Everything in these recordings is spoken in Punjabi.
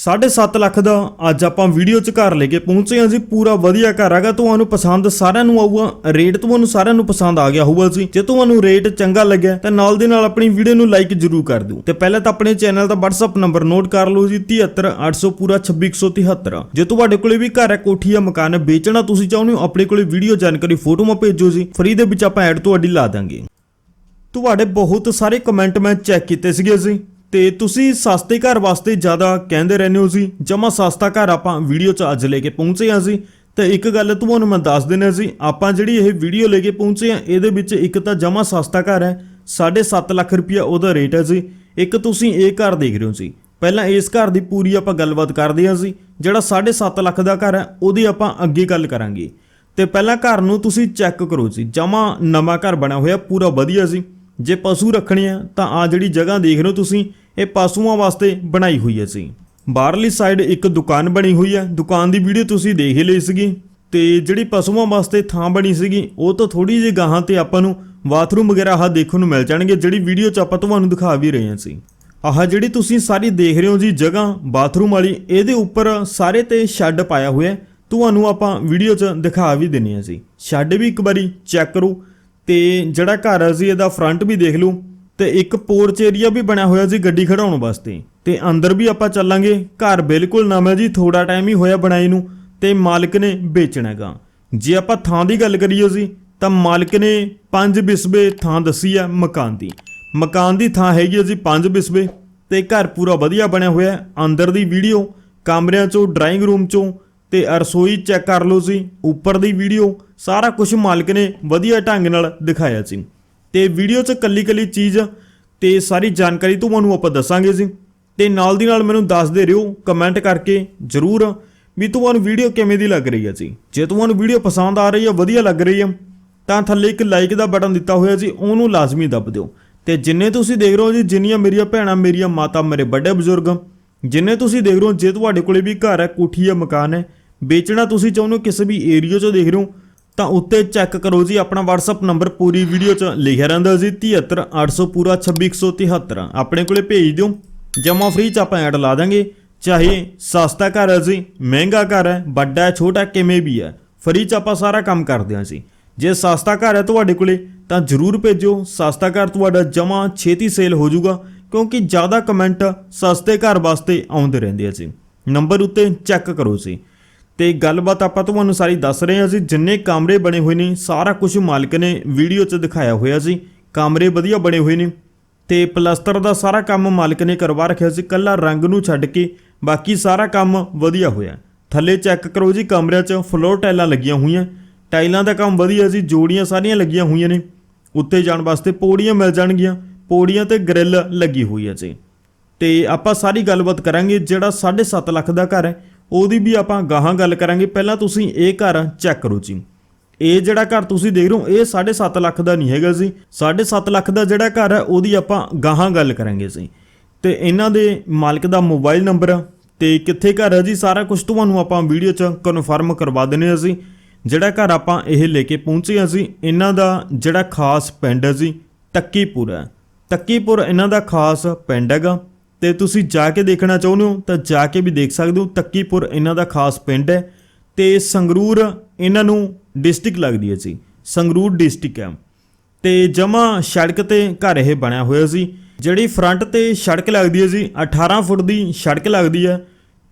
7.5 ਲੱਖ ਦਾ ਅੱਜ ਆਪਾਂ ਵੀਡੀਓ 'ਚ ਘਰ ਲੈ ਕੇ ਪਹੁੰਚੇ ਹਾਂ ਜੀ। ਪੂਰਾ ਵਧੀਆ ਘਰ ਹੈਗਾ। ਤੁਹਾਨੂੰ ਪਸੰਦ ਸਾਰਿਆਂ ਨੂੰ ਆਊਗਾ। ਰੇਟ ਤੁਹਾਨੂੰ ਸਾਰਿਆਂ ਨੂੰ ਪਸੰਦ ਆ ਗਿਆ ਹੋਊਗਾ ਜੀ। ਜੇ ਤੁਹਾਨੂੰ ਰੇਟ ਚੰਗਾ ਲੱਗਿਆ, ਤਾਂ ਨਾਲ ਦੇ ਨਾਲ ਆਪਣੀ ਵੀਡੀਓ ਨੂੰ ਲਾਈਕ ਜ਼ਰੂਰ ਕਰ ਦਿਓ। ਤੇ ਪਹਿਲਾਂ ਤਾਂ ਆਪਣੇ ਚੈਨਲ ਦਾ WhatsApp ਨੰਬਰ ਨੋਟ ਕਰ ਲਓ ਜੀ। 73800 ਪੂਰਾ 26173 ਜੇ ਤੁਹਾਡੇ ਕੋਲੇ ਵੀ ਘਰ ਹੈ, ਕੋਠੀ ਜਾਂ ਮਕਾਨ ਹੈ, ਵੇਚਣਾ ਤੁਸੀਂ ਚਾਹੁੰਦੇ ਹੋ, ਆਪਣੇ ਕੋਲੇ ਵੀਡੀਓ ਜਾਣਕਾਰੀ ਫੋਟੋਆਂ ਭੇਜੋ ਜੀ। ਫਰੀ ਦੇ ਵਿੱਚ ਆਪਾਂ ਐਡ ਤੁਹਾਡੀ ਲਾ ਦਾਂਗੇ। ਤੁਹਾਡੇ ਬਹੁਤ ਸਾਰੇ ਕਮੈਂਟ ਮੈਂ ਚੈੱਕ ਕੀਤੇ ਸੀਗੇ ਜੀ। ਤੇ ਤੁਸੀਂ ਸਸਤੇ ਘਰ ਵਾਸਤੇ ਜ਼ਿਆਦਾ ਕਹਿੰਦੇ ਰਹਿੰਦੇ ਹੋ ਜੀ? ਜਮਾ ਸਸਤਾ ਘਰ ਆਪਾਂ ਵੀਡੀਓ 'ਚ ਅੱਜ ਲੈ ਕੇ ਪਹੁੰਚੇ ਹਾਂ ਜੀ। ਤੇ ਇੱਕ ਗੱਲ ਤੁਹਾਨੂੰ ਮੈਂ ਦੱਸ ਦਿੰਦਾ ਜੀ, ਆਪਾਂ ਜਿਹੜੀ ਇਹ ਵੀਡੀਓ ਲੈ ਕੇ ਪਹੁੰਚੇ ਹਾਂ, ਇਹਦੇ ਵਿੱਚ ਇੱਕ ਤਾਂ ਜਮਾ ਸਸਤਾ ਘਰ ਹੈ 7.5 ਲੱਖ ਰੁਪਇਆ ਉਹਦਾ ਰੇਟ ਹੈ ਜੀ। ਇੱਕ ਤੁਸੀਂ ਇਹ ਘਰ ਦੇਖ ਰਹੇ ਹੋ ਜੀ। ਪਹਿਲਾਂ ਇਸ ਘਰ ਦੀ ਪੂਰੀ ਆਪਾਂ ਗੱਲਬਾਤ ਕਰਦੇ ਹਾਂ ਜੀ, ਜਿਹੜਾ 7.5 ਲੱਖ ਦਾ ਘਰ ਹੈ, ਉਹਦੀ ਆਪਾਂ ਅੱਗੇ ਗੱਲ ਕਰਾਂਗੇ। ਤੇ ਪਹਿਲਾਂ ਘਰ ਨੂੰ ਤੁਸੀਂ ਚੈੱਕ ਕਰੋ ਜੀ, ਜਮਾ ਨਵਾਂ ਘਰ ਬਣਿਆ ਹੋਇਆ, ਪੂਰਾ ਵਧੀਆ ਜੀ। ਜੇ ਪਸ਼ੂ ਰੱਖਣੇ ਆ, ਤਾਂ ਆ ਜਿਹੜੀ ਜਗ੍ਹਾ ਦੇਖ ਰਹੇ ਹੋ ਤੁਸੀਂ ਇਹ ਪਸ਼ੂਆਂ ਵਾਸਤੇ ਬਣਾਈ ਹੋਈ ਹੈ ਜੀ। ਬਾਹਰਲੀ ਸਾਈਡ ਇੱਕ ਦੁਕਾਨ ਬਣੀ ਹੋਈ ਹੈ। ਦੁਕਾਨ ਦੀ ਵੀਡੀਓ ਤੁਸੀਂ ਦੇਖ ਹੀ ਲਈ ਸੀਗੀ। ਤੇ ਜਿਹੜੀ ਪਸ਼ੂਆਂ ਵਾਸਤੇ ਥਾਂ ਬਣੀ ਸੀਗੀ, ਉਹ ਤੋਂ ਥੋੜੀ ਜਿਹੀ ਗਾਹਾਂ ਤੇ ਆਪਾਂ ਨੂੰ ਬਾਥਰੂਮ ਵਗੈਰਾ ਆਹ ਦੇਖਣ ਨੂੰ ਮਿਲ ਜਾਣਗੇ। ਜਿਹੜੀ ਵੀਡੀਓ 'ਚ ਆਪਾਂ ਤੁਹਾਨੂੰ ਦਿਖਾ ਵੀ ਰਹੇ ਹਾਂ ਸੀ ਆਹ ਜਿਹੜੀ ਤੁਸੀਂ ਸਾਰੀ ਦੇਖ ਰਹੇ ਹੋ ਜੀ ਜਗ੍ਹਾ ਬਾਥਰੂਮ ਵਾਲੀ, ਇਹਦੇ ਉੱਪਰ ਸਾਰੇ ਤੇ ਸ਼ੈੱਡ ਪਾਇਆ ਹੋਇਆ ਤੁਹਾਨੂੰ ਆਪਾਂ ਵੀਡੀਓ 'ਚ ਦਿਖਾ ਵੀ ਦਿੰਨੇ ਆ ਜੀ। ਸ਼ੈੱਡ ਵੀ ਇੱਕ ਵਾਰੀ ਚੈੱਕ ਕਰੋ। ਤੇ ਜਿਹੜਾ ਘਰ ਹੈ ਜੀ, ਇਹਦਾ ਫਰੰਟ ਵੀ ਦੇਖ ਲਓ। ਤੇ ਇੱਕ ਪੋਰਚ ਏਰੀਆ ਵੀ ਬਣਿਆ ਹੋਇਆ ਸੀ ਗੱਡੀ ਖੜਾਉਣ ਵਾਸਤੇ। ਤੇ ਅੰਦਰ ਵੀ ਆਪਾਂ ਚੱਲਾਂਗੇ। ਘਰ ਬਿਲਕੁਲ ਨਵਾਂ ਜੀ ਥੋੜਾ ਟਾਈਮ ਹੀ ਹੋਇਆ ਬਣਾਈ ਨੂੰ, ਤੇ ਮਾਲਕ ਨੇ ਵੇਚਣਾ ਹੈਗਾ। ਜੇ ਆਪਾਂ ਥਾਂ ਦੀ ਗੱਲ ਕਰੀਏ ਜੀ ਤਾਂ ਮਾਲਕ ਨੇ 5 ਬਿਸਬੇ ਥਾਂ ਦੱਸੀ ਆ ਮਕਾਨ ਦੀ। ਮਕਾਨ ਦੀ ਥਾਂ ਹੈਗੀ ਹੈ ਜੀ 5 ਬਿਸਬੇ, ਤੇ ਘਰ ਪੂਰਾ ਵਧੀਆ ਬਣਿਆ ਹੋਇਆ। ਅੰਦਰ ਦੀ ਵੀਡੀਓ, ਕਮਰਿਆਂ ਚੋਂ, ਡਰਾਇੰਗ ਰੂਮ ਚੋਂ, ਤੇ ਰਸੋਈ ਚੈੱਕ ਕਰ ਲਓ ਸੀ ਉੱਪਰ ਦੀ ਵੀਡੀਓ, ਸਾਰਾ ਕੁਝ ਮਾਲਕ ਨੇ ਵਧੀਆ ਢੰਗ ਨਾਲ ਦਿਖਾਇਆ ਸੀ ਤੇ ਵੀਡੀਓ 'ਚ ਕੱਲੀ ਕੱਲੀ ਚੀਜ਼ ਤੇ ਸਾਰੀ ਜਾਣਕਾਰੀ ਤੁਹਾਨੂੰ ਆਪਾਂ ਦੱਸਾਂਗੇ ਜੀ। ਤੇ ਨਾਲ ਦੀ ਨਾਲ ਮੈਨੂੰ ਦੱਸਦੇ ਰਹੋ ਕਮੈਂਟ ਕਰਕੇ ਜਰੂਰ ਵੀ ਤੁਹਾਨੂੰ ਵੀਡੀਓ ਕਿਵੇਂ ਦੀ ਲੱਗ ਰਹੀ ਹੈ ਜੀ। ਜੇ ਤੁਹਾਨੂੰ ਵੀਡੀਓ ਪਸੰਦ ਆ ਰਹੀ ਹੈ, ਵਧੀਆ ਲੱਗ ਰਹੀ ਹੈ, ਤਾਂ ਥੱਲੇ ਇੱਕ ਲਾਈਕ ਦਾ ਬਟਨ ਦਿੱਤਾ ਹੋਇਆ ਜੀ, ਉਹਨੂੰ ਲਾਜ਼ਮੀ ਦੱਬ ਦਿਓ। ਤੇ ਜਿੰਨੇ ਤੁਸੀਂ ਦੇਖ ਰਹੇ ਹੋ ਜੀ, ਜਿੰਨੀਆਂ ਮੇਰੀਆਂ ਭੈਣਾਂ, ਮੇਰੀਆਂ ਮਾਤਾ ਮੇਰੇ ਵੱਡੇ ਬਜ਼ੁਰਗ, ਜਿੰਨੇ ਤੁਸੀਂ ਦੇਖ ਰਹੇ ਹੋ, ਜੇ ਤੁਹਾਡੇ ਕੋਲੇ ਵੀ ਘਰ ਹੈ, ਕੋਠੀ ਹੈ, ਮਕਾਨ ਹੈ, ਵੇਚਣਾ ਤੁਸੀਂ ਚਾਹੁੰਦੇ ਹੋ, ਕਿਸੇ ਵੀ ਏਰੀਆ 'ਚੋਂ ਦੇਖ ਰਹੇ ਹੋ ਤਾਂ ਉੱਤੇ ਚੈੱਕ ਕਰੋ ਜੀ, ਆਪਣਾ WhatsApp ਨੰਬਰ ਪੂਰੀ ਵੀਡੀਓ 'ਚ ਲਿਖਿਆ ਰਹਿੰਦਾ ਜੀ 73800 ਪੂਰਾ 26173 ਆਪਣੇ ਕੋਲੇ ਭੇਜ ਦਿਓ। ਜਮਾ ਫ੍ਰੀ 'ਚ ਆਪਾਂ ਐਡ ਲਾ ਦਾਂਗੇ। ਚਾਹੇ ਸਸਤਾ ਘਰ ਹੈ ਜੀ, ਮਹਿੰਗਾ ਘਰ ਹੈ, ਵੱਡਾ ਹੈ, ਛੋਟਾ ਕਿਵੇਂ ਵੀ ਹੈ ਫ੍ਰੀ 'ਚ ਆਪਾਂ ਸਾਰਾ ਕੰਮ ਕਰਦੇ ਹਾਂ ਜੀ। ਜੇ ਸਸਤਾ ਘਰ ਹੈ ਤੁਹਾਡੇ ਕੋਲੇ, ਤਾਂ ਜਰੂਰ ਭੇਜੋ ਸਸਤਾ ਘਰ ਤੁਹਾਡਾ ਜਮਾ ਛੇਤੀ ਸੇਲ ਹੋ ਜਾਊਗਾ, ਕਿਉਂਕਿ ਜ਼ਿਆਦਾ ਕਮੈਂਟ ਸਸਤੇ ਘਰ ਵਾਸਤੇ ਆਉਂਦੇ ਰਹਿੰਦੇ ਆ ਜੀ। ਨੰਬਰ ਉੱਤੇ ਚੈੱਕ ਕਰੋ ਜੀ। ਤੇ ਗੱਲਬਾਤ ਆਪਾਂ ਤੁਹਾਨੂੰ ਸਾਰੀ ਦੱਸ ਰਹੇ ਹਾਂ ਜੀ। ਜਿੰਨੇ ਕਮਰੇ ਬਣੇ ਹੋਏ ਨੇ, ਸਾਰਾ ਕੁਝ ਮਾਲਕ ਨੇ ਵੀਡੀਓ 'ਚ ਦਿਖਾਇਆ ਹੋਇਆ ਸੀ ਕਮਰੇ ਵਧੀਆ ਬਣੇ ਹੋਏ ਨੇ ਤੇ ਪਲਸਤਰ ਦਾ ਸਾਰਾ ਕੰਮ ਮਾਲਕ ਨੇ ਕਰਵਾ ਰੱਖਿਆ ਸੀ ਕੱਲਾ ਰੰਗ ਨੂੰ ਛੱਡ ਕੇ ਬਾਕੀ ਸਾਰਾ ਕੰਮ ਵਧੀਆ ਹੋਇਆ। ਥੱਲੇ ਚੈੱਕ ਕਰੋ ਜੀ, ਕਮਰਿਆਂ 'ਚ ਫਲੋਰ ਟਾਈਲਾਂ ਲੱਗੀਆਂ ਹੋਈਆਂ। ਟਾਈਲਾਂ ਦਾ ਕੰਮ ਵਧੀਆ ਜੀ, ਜੋੜੀਆਂ ਸਾਰੀਆਂ ਲੱਗੀਆਂ ਹੋਈਆਂ ਨੇ। ਉੱਤੇ ਜਾਣ ਵਾਸਤੇ ਪੌੜੀਆਂ ਮਿਲ ਜਾਣਗੀਆਂ। ਪੌੜੀਆਂ ਤੇ ਗ੍ਰਿਲ ਲੱਗੀ ਹੋਈ ਹੈ ਜੀ। ਤੇ ਆਪਾਂ ਸਾਰੀ ਗੱਲਬਾਤ ਕਰਾਂਗੇ, ਜਿਹੜਾ 7.5 ਲੱਖ ਦਾ ਘਰ ਹੈ ਉਹਦੀ ਵੀ ਆਪਾਂ ਗਾਹਾਂ ਗੱਲ ਕਰਾਂਗੇ। ਪਹਿਲਾਂ ਤੁਸੀਂ ਇਹ ਘਰ ਚੈੱਕ ਕਰੋ ਜੀ। ਇਹ ਜਿਹੜਾ ਘਰ ਤੁਸੀਂ ਦੇਖ ਰਹੇ ਹੋ, ਇਹ 7.5 ਲੱਖ ਦਾ ਨਹੀਂ ਹੈਗਾ ਜੀ। 7.5 ਲੱਖ ਦਾ ਜਿਹੜਾ ਘਰ ਹੈ, ਉਹਦੀ ਆਪਾਂ ਗਾਹਾਂ ਗੱਲ ਕਰਾਂਗੇ ਜੀ। ਤੇ ਇਹਨਾਂ ਦੇ ਮਾਲਕ ਦਾ ਮੋਬਾਈਲ ਨੰਬਰ ਤੇ ਕਿੱਥੇ ਘਰ ਹੈ ਜੀ, ਸਾਰਾ ਕੁਝ ਤੁਹਾਨੂੰ ਆਪਾਂ ਵੀਡੀਓ 'ਚ ਕਨਫਰਮ ਕਰਵਾ ਦਿੰਨੇ ਹਾਂ ਜੀ। ਜਿਹੜਾ ਘਰ ਆਪਾਂ ਇਹ ਲੈ ਕੇ ਪਹੁੰਚੇ ਹਾਂ ਜੀ, ਇਹਨਾਂ ਦਾ ਜਿਹੜਾ ਖਾਸ ਪਿੰਡ ਹੈ ਜੀ, ਤੱਕੀਪੁਰ ਹੈ। ਤੱਕੀਪੁਰ ਇਹਨਾਂ ਦਾ ਖਾਸ ਪਿੰਡ ਹੈਗਾ। ਤੇ ਤੁਸੀਂ ਜਾ ਕੇ ਦੇਖਣਾ ਚਾਹੁੰਦੇ ਹੋ, ਤਾਂ ਜਾ ਕੇ ਵੀ ਦੇਖ ਸਕਦੇ ਹੋ, ਤੱਕੀਪੁਰ ਇਹਨਾਂ ਦਾ ਖਾਸ ਪਿੰਡ ਹੈ ਤੇ ਸੰਗਰੂਰ ਇਹਨਾਂ ਨੂੰ ਡਿਸਟ੍ਰਿਕਟ ਲੱਗਦੀ ਹੈ ਜੀ, ਸੰਗਰੂਰ ਡਿਸਟ੍ਰਿਕਟ ਹੈ। ਤੇ ਜਮਾ ਸੜਕ ਤੇ ਘਰ ਇਹ ਬਣਿਆ ਹੋਇਆ ਸੀ, ਜਿਹੜੀ ਫਰੰਟ ਤੇ ਸੜਕ ਲੱਗਦੀ ਹੈ ਜੀ 18 ਫੁੱਟ ਦੀ ਸੜਕ ਲੱਗਦੀ ਹੈ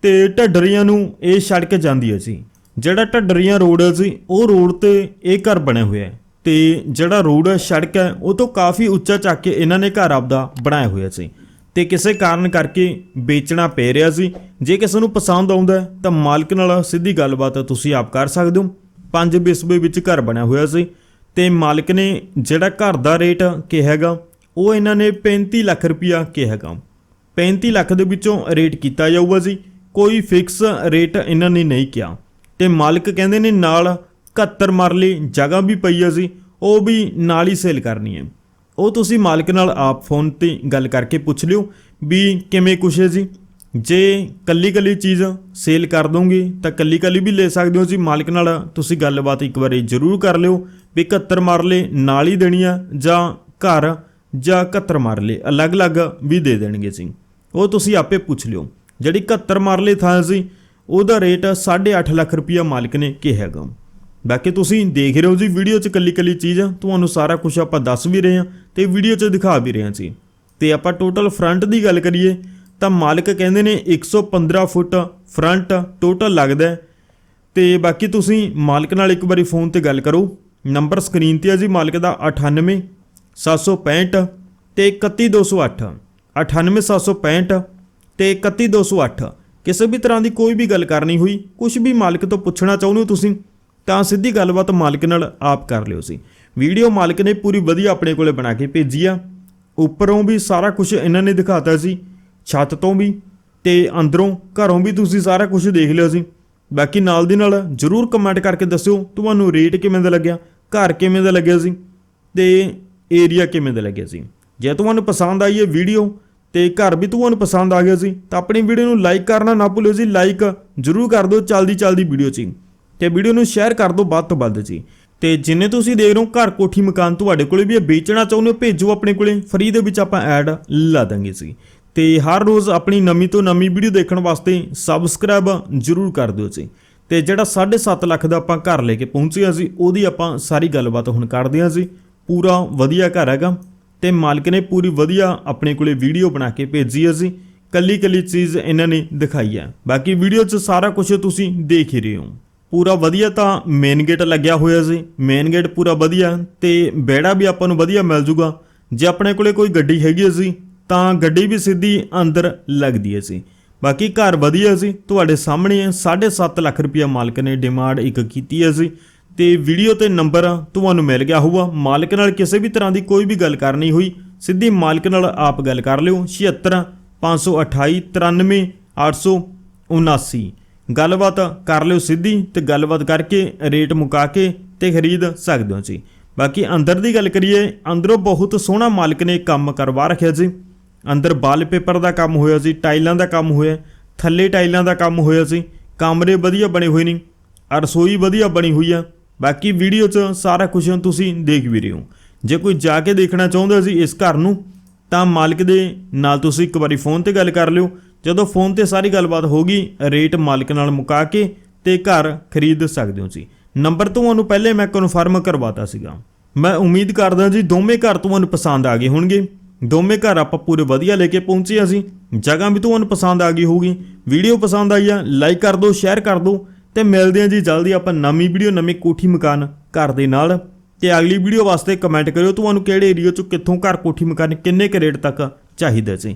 ਤੇ ਢੱਡਰੀਆਂ ਨੂੰ ਇਹ ਸੜਕ ਜਾਂਦੀ ਹੈ ਜੀ। ਜਿਹੜਾ ਢੱਡਰੀਆਂ ਰੋਡ ਹੈ ਜੀ, ਉਹ ਰੋਡ ਤੇ ਇਹ ਘਰ ਬਣਿਆ ਹੋਇਆ ਹੈ ਤੇ ਜਿਹੜਾ ਰੋਡ ਹੈ, ਸੜਕ ਹੈ, ਉਹ ਤੋਂ ਕਾਫੀ ਉੱਚਾ ਚੱਕ ਕੇ ਇਹਨਾਂ ਨੇ ਘਰ ਆਪਦਾ ਬਣਾਇਆ ਹੋਇਆ ਸੀ। ਤੇ ਕਿਸੇ ਕਾਰਨ ਕਰਕੇ ਵੇਚਣਾ ਪੈ ਰਿਹਾ ਸੀ। ਜੇ ਕਿਸੇ ਨੂੰ ਪਸੰਦ ਆਉਂਦਾ ਤਾਂ ਮਾਲਕ ਨਾਲ ਸਿੱਧੀ ਗੱਲਬਾਤ ਤੁਸੀਂ ਆਪ ਕਰ ਸਕਦੇ ਹੋ। ਪੰਜ ਬਿਸਬੇ ਵਿੱਚ ਘਰ ਬਣਿਆ ਹੋਇਆ ਸੀ ਤੇ ਮਾਲਕ ਨੇ ਜਿਹੜਾ ਘਰ ਦਾ ਰੇਟ ਕਿਹਾ ਹੈਗਾ, ਉਹ ਇਹਨਾਂ ਨੇ 35 ਲੱਖ ਰੁਪਇਆ ਕਿਹਾ ਹੈਗਾ। 35 ਲੱਖ ਦੇ ਵਿੱਚੋਂ ਰੇਟ ਕੀਤਾ ਜਾਊਗਾ ਜੀ, ਕੋਈ ਫਿਕਸ ਰੇਟ ਇਹਨਾਂ ਨੇ ਨਹੀਂ ਕਿਹਾ। ਤੇ ਮਾਲਕ ਕਹਿੰਦੇ ਨੇ ਨਾਲ 71 ਮਰਲੇ ਜਗ੍ਹਾ ਵੀ ਪਈ ਆ ਸੀ ਉਹ ਵੀ ਨਾਲ ਹੀ ਸੇਲ ਕਰਨੀ ਹੈ। ਉਹ ਤੁਸੀਂ ਮਾਲਕ ਨਾਲ ਆਪ ਫੋਨ ਤੇ ਗੱਲ ਕਰਕੇ ਪੁੱਛ ਲਿਓ ਵੀ ਕਿਵੇਂ ਕੁਛ ਹੈ ਜੀ। ਜੇ ਕੱਲੀ ਕੱਲੀ ਚੀਜ਼ ਸੇਲ ਕਰ ਦੋਗੇ ਤਾਂ ਕੱਲੀ ਕੱਲੀ ਵੀ ਲੈ ਸਕਦੇ ਹੋ ਜੀ। ਮਾਲਕ ਨਾਲ ਤੁਸੀਂ ਗੱਲਬਾਤ ਇੱਕ ਵਾਰੀ ਜ਼ਰੂਰ ਕਰ ਲਿਓ ਵੀ 71 ਮਰਲੇ ਨਾਲ ਹੀ ਦੇਣੀ ਆ ਜਾਂ ਘਰ ਜਾਂ 71 ਮਰਲੇ ਅਲੱਗ-ਅਲੱਗ ਵੀ ਦੇ ਦੇਣਗੇ ਜੀ। ਉਹ ਤੁਸੀਂ ਆਪੇ ਪੁੱਛ ਲਿਓ। ਜਿਹੜੀ 71 ਮਰਲੇ ਥਾਂ ਸੀ, ਉਹਦਾ ਰੇਟ 8.5 ਲੱਖ ਰੁਪਇਆ ਮਾਲਕ ਨੇ ਕਿਹਾ ਬਾਕੀ ਤੁਸੀਂ ਦੇਖ ਰਹੇ ਹੋ ਜੀ ਵੀਡੀਓ 'ਚ ਕੱਲੀ ਕੱਲੀ ਚੀਜ਼। ਤੁਹਾਨੂੰ ਸਾਰਾ ਕੁਝ ਆਪਾਂ ਦੱਸ ਵੀ ਰਹੇ ਹਾਂ ਤੇ ਵੀਡੀਓ 'ਚ ਦਿਖਾ ਵੀ ਰਹੇ ਹਾਂ ਜੀ। ਤੇ ਆਪਾਂ ਟੋਟਲ ਫਰੰਟ ਦੀ ਗੱਲ ਕਰੀਏ ਤਾਂ ਮਾਲਕ ਕਹਿੰਦੇ ਨੇ 115 ਫੁੱਟ ਫਰੰਟ ਟੋਟਲ ਲੱਗਦਾ ਹੈ। ਤੇ ਬਾਕੀ ਤੁਸੀਂ ਮਾਲਕ ਨਾਲ ਇੱਕ ਵਾਰੀ ਫੋਨ ਤੇ ਗੱਲ ਕਰੋ। ਨੰਬਰ ਸਕਰੀਨ ਤੇ ਆ ਜੀ ਮਾਲਕ ਦਾ 98 765 ਤੇ 31208 98765 ਤੇ 31208 ਕਿਸੇ ਵੀ ਤਰ੍ਹਾਂ ਦੀ ਕੋਈ ਵੀ ਗੱਲ ਕਰਨੀ ਹੋਈ ਕੁਝ ਵੀ ਮਾਲਕ ਤੋਂ ਪੁੱਛਣਾ ਚਾਹੁੰਦੇ ਹੋ ਤੁਸੀਂ ਤਾਂ ਸਿੱਧੀ ਗੱਲਬਾਤ ਮਾਲਕ ਨਾਲ ਆਪ ਕਰ ਲਿਓ ਸੀ। ਵੀਡੀਓ ਮਾਲਕ ਨੇ ਪੂਰੀ ਵਧੀਆ ਆਪਣੇ ਕੋਲੇ ਬਣਾ ਕੇ ਭੇਜੀ ਆ। ਉੱਪਰੋਂ ਵੀ ਸਾਰਾ ਕੁਝ ਇਹਨਾਂ ਨੇ ਦਿਖਾਤਾ ਸੀ। ਛੱਤ ਤੋਂ ਵੀ ਤੇ ਅੰਦਰੋਂ ਘਰੋਂ ਵੀ ਤੁਸੀਂ ਸਾਰਾ ਕੁਝ ਦੇਖ ਲਿਆ ਸੀ। ਬਾਕੀ ਨਾਲ ਦੀ ਨਾਲ ਜਰੂਰ ਕਮੈਂਟ ਕਰਕੇ ਦੱਸਿਓ ਤੁਹਾਨੂੰ ਰੇਟ ਕਿਵੇਂ ਦਾ ਲੱਗਿਆ, ਘਰ ਕਿਵੇਂ ਦਾ ਲੱਗਿਆ ਸੀ ਤੇ ਏਰੀਆ ਕਿਵੇਂ ਦਾ ਲੱਗਿਆ ਸੀ। ਜੇ ਤੁਹਾਨੂੰ ਪਸੰਦ ਆਈ ਇਹ ਵੀਡੀਓ ਤੇ ਘਰ ਵੀ ਤੁਹਾਨੂੰ ਪਸੰਦ ਆ ਗਿਆ ਸੀ ਤਾਂ ਆਪਣੀ ਵੀਡੀਓ ਨੂੰ ਲਾਈਕ ਕਰਨਾ ਨਾ ਭੁੱਲਿਓ ਜੀ। ਲਾਈਕ ਜਰੂਰ ਕਰ ਦਿਓ। ਚਲਦੀ ਚਲਦੀ ਵੀਡੀਓ 'ਚ ਹੀ। ਤੇ ਵੀਡੀਓ ਨੂੰ ਸ਼ੇਅਰ ਕਰ ਦਿਓ ਵੱਧ ਤੋਂ ਵੱਧ ਜੀ। ਤੇ ਜਿੰਨੇ ਤੁਸੀਂ ਦੇਖ ਰਹੇ ਹੋ, ਘਰ ਕੋਠੀ ਮਕਾਨ ਤੁਹਾਡੇ ਕੋਲੇ ਵੀ ਇਹ ਵੇਚਣਾ ਚਾਹੁੰਦੇ ਹੋ, ਭੇਜੋ ਆਪਣੇ ਕੋਲੇ ਫ੍ਰੀ ਦੇ ਵਿੱਚ ਆਪਾਂ ਐਡ ਲਾ ਦਾਂਗੇ ਜੀ। ਤੇ ਹਰ ਰੋਜ਼ ਆਪਣੀ ਨਵੀਂ ਤੋਂ ਨਵੀਂ ਵੀਡੀਓ ਦੇਖਣ ਵਾਸਤੇ ਸਬਸਕ੍ਰਾਈਬ ਜਰੂਰ ਕਰ ਦਿਓ ਜੀ। ਤੇ ਜਿਹੜਾ 7.5 ਲੱਖ ਦਾ ਆਪਾਂ ਘਰ ਲੈ ਕੇ ਪਹੁੰਚਿਆ ਸੀ ਉਹਦੀ ਆਪਾਂ ਸਾਰੀ ਗੱਲਬਾਤ ਹੁਣ ਕਰਦੇ ਹਾਂ ਜੀ। ਪੂਰਾ ਵਧੀਆ ਘਰ ਹੈਗਾ ਤੇ ਮਾਲਕ ਨੇ ਪੂਰੀ ਵਧੀਆ ਆਪਣੇ ਕੋਲੇ ਵੀਡੀਓ ਬਣਾ ਕੇ ਭੇਜੀ ਹੈ ਜੀ। ਕੱਲੀ ਕੱਲੀ ਚੀਜ਼ ਇਹਨਾਂ ਨੇ ਦਿਖਾਈ ਹੈ ਬਾਕੀ ਵੀਡੀਓ 'ਚ ਸਾਰਾ ਕੁਝ ਤੁਸੀਂ ਦੇਖ ਹੀ ਰਹੇ ਹੋ। ਪੂਰਾ ਵਧੀਆ ਤਾਂ ਮੇਨ ਗੇਟ ਲੱਗਿਆ ਹੋਇਆ ਸੀ। ਮੇਨ ਗੇਟ ਪੂਰਾ ਵਧੀਆ ਤੇ ਬੇੜਾ ਵੀ ਆਪਾਂ ਨੂੰ ਵਧੀਆ ਮਿਲ ਜੂਗਾ। ਜੇ ਆਪਣੇ ਕੋਲੇ ਕੋਈ ਗੱਡੀ ਹੈਗੀ ਸੀ ਤਾਂ ਗੱਡੀ ਵੀ ਸਿੱਧੀ ਅੰਦਰ ਲੱਗਦੀ ਹੈ ਸੀ ਬਾਕੀ ਘਰ ਵਧੀਆ ਸੀ ਤੁਹਾਡੇ ਸਾਹਮਣੇ ਹੈ 7.5 ਲੱਖ ਰੁਪਇਆ ਮਾਲਕ ਨੇ ਡਿਮਾਂਡ ਇੱਕ ਕੀਤੀ ਹੈ ਸੀ ਤੇ ਵੀਡੀਓ ਤੇ ਨੰਬਰ ਤੁਹਾਨੂੰ ਮਿਲ ਗਿਆ ਹੋਊਗਾ। ਮਾਲਕ ਨਾਲ ਕਿਸੇ ਵੀ ਤਰ੍ਹਾਂ ਦੀ ਕੋਈ ਵੀ ਗੱਲ ਕਰਨੀ ਹੋਈ, ਸਿੱਧੀ ਮਾਲਕ ਨਾਲ ਆਪ ਗੱਲ ਕਰ ਲਿਓ। 76 528 93 879 ਗੱਲਬਾਤ ਕਰ ਲਿਓ ਸਿੱਧੀ ਤੇ ਗੱਲਬਾਤ ਕਰਕੇ ਰੇਟ ਮੁਕਾ ਕੇ ਤੇ ਖਰੀਦ ਸਕਦੇ ਹੋ ਜੀ। ਬਾਕੀ ਅੰਦਰ ਦੀ ਗੱਲ ਕਰੀਏ, ਅੰਦਰੋਂ ਬਹੁਤ ਸੋਹਣਾ ਮਾਲਕ ਨੇ ਕੰਮ ਕਰਵਾ ਰੱਖਿਆ ਜੀ। ਅੰਦਰ ਵਾਲਪੇਪਰ ਦਾ ਕੰਮ ਹੋਇਆ ਸੀ ਟਾਈਲਾਂ ਦਾ ਕੰਮ ਹੋਇਆ, ਥੱਲੇ ਟਾਈਲਾਂ ਦਾ ਕੰਮ ਹੋਇਆ ਸੀ ਕਮਰੇ ਵਧੀਆ ਬਣੇ ਹੋਏ ਨੇ ਰਸੋਈ ਵਧੀਆ ਬਣੀ ਹੋਈ ਆ। ਬਾਕੀ ਵੀਡੀਓ 'ਚ ਸਾਰਾ ਕੁਝ ਤੁਸੀਂ ਦੇਖ ਵੀ ਰਹੇ ਹੋ। ਜੇ ਕੋਈ ਜਾ ਕੇ ਦੇਖਣਾ ਚਾਹੁੰਦਾ ਸੀ ਇਸ ਘਰ ਨੂੰ, ਤਾਂ ਮਾਲਕ ਦੇ ਨਾਲ ਤੁਸੀਂ ਇੱਕ ਵਾਰੀ ਫੋਨ ਤੇ ਗੱਲ ਕਰ ਲਿਓ। ਜਦੋਂ ਫੋਨ ਤੇ ਸਾਰੀ ਗੱਲਬਾਤ ਹੋ ਗਈ, ਰੇਟ ਮਾਲਕ ਨਾਲ ਮੁਕਾ ਕੇ ਤੇ ਘਰ ਖਰੀਦ ਸਕਦੇ ਹੋ ਜੀ। ਨੰਬਰ ਤੁਹਾਨੂੰ ਪਹਿਲੇ ਮੈਂ ਕਨਫਰਮ ਕਰਵਾਤਾ ਸੀਗਾ। ਮੈਂ ਉਮੀਦ ਕਰਦਾ ਜੀ ਦੋਵੇਂ ਘਰ ਤੁਹਾਨੂੰ ਪਸੰਦ ਆ ਗਏ ਹੋਣਗੇ। ਦੋਵੇਂ ਘਰ ਆਪਾਂ ਪੂਰੇ ਵਧੀਆ ਲੈ ਕੇ ਪਹੁੰਚੇ ਅਸੀਂ ਜਗ੍ਹਾ ਵੀ ਤੁਹਾਨੂੰ ਪਸੰਦ ਆ ਗਈ ਹੋਊਗੀ। ਵੀਡੀਓ ਪਸੰਦ ਆਈ ਆ ਲਾਈਕ ਕਰ ਦਿਓ ਸ਼ੇਅਰ ਕਰ ਦਿਓ ਤੇ ਮਿਲਦੇ ਹਾਂ ਜੀ ਜਲਦੀ ਆਪਾਂ ਨਵੀਂ ਵੀਡੀਓ, ਨਵੀਂ ਕੋਠੀ ਮਕਾਨ ਘਰ ਦੇ ਨਾਲ। ਤੇ ਅਗਲੀ ਵੀਡੀਓ ਵਾਸਤੇ ਕਮੈਂਟ ਕਰਿਓ ਤੁਹਾਨੂੰ ਕਿਹੜੇ ਏਰੀਆ ਚੋਂ ਕਿੱਥੋਂ ਘਰ ਕੋਠੀ ਮਕਾਨ ਕਿੰਨੇ ਕੁ ਰੇਟ ਤੱਕ ਚਾਹੀਦਾ ਸੀ